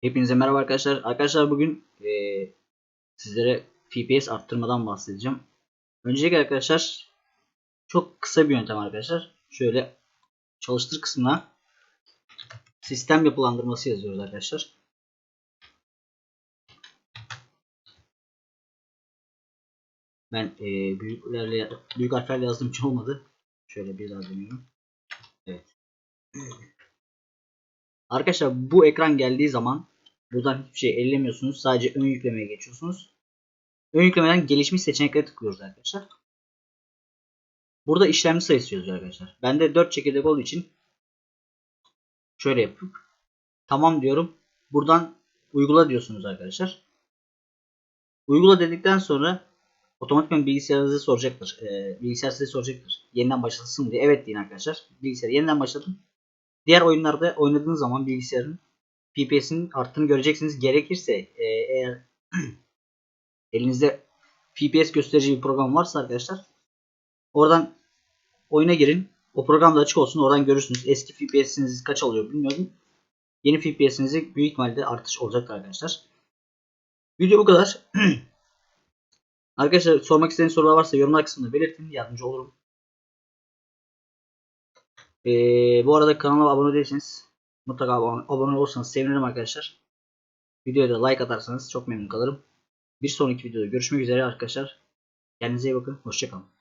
Hepinize merhaba arkadaşlar. Arkadaşlar bugün eee, sizlere FPS arttırmadan bahsedeceğim. Öncelikle arkadaşlar çok kısa bir yöntem arkadaşlar. Şöyle çalıştır kısmına sistem yapılandırması yazıyoruz arkadaşlar. Ben eee büyüklerle büyük harflerle yazdığım için olmadı. Şöyle bir daha deniyorum. Evet. Arkadaşlar bu ekran geldiği zaman buradan hiçbir şey ellemiyorsunuz. Sadece ön yüklemeye geçiyorsunuz. Ön yüklemeden gelişmiş seçeneklere tıklıyoruz arkadaşlar. Burada işlemci sayısı yazıyor arkadaşlar. Bende 4 çekirdek olduğu için şöyle yapıp tamam diyorum. Buradan uygula diyorsunuz arkadaşlar. Uygula dedikten sonra otomatikman bilgisayarınızı soracaktır. Ee, bilgisayar size soracaktır. Yeniden başlasın diye. Evet deyin arkadaşlar. Bilgisayarı yeniden başladım. Diğer oyunlarda oynadığınız zaman bilgisayarın FPS'in arttığını göreceksiniz. Gerekirse e, eğer elinizde FPS gösterici bir program varsa arkadaşlar oradan oyuna girin. O program da açık olsun. Oradan görürsünüz. Eski FPS'iniz kaç alıyor bilmiyorum. Yeni FPS'inizi büyük ihtimalle artış olacaktır arkadaşlar. Video bu kadar. arkadaşlar sormak istediğiniz sorular varsa yorumlar kısmında belirtin. Yardımcı olurum. Ee, bu arada kanala abone değilseniz mutlaka abone, olursanız sevinirim arkadaşlar. Videoya da like atarsanız çok memnun kalırım. Bir sonraki videoda görüşmek üzere arkadaşlar. Kendinize iyi bakın. Hoşçakalın.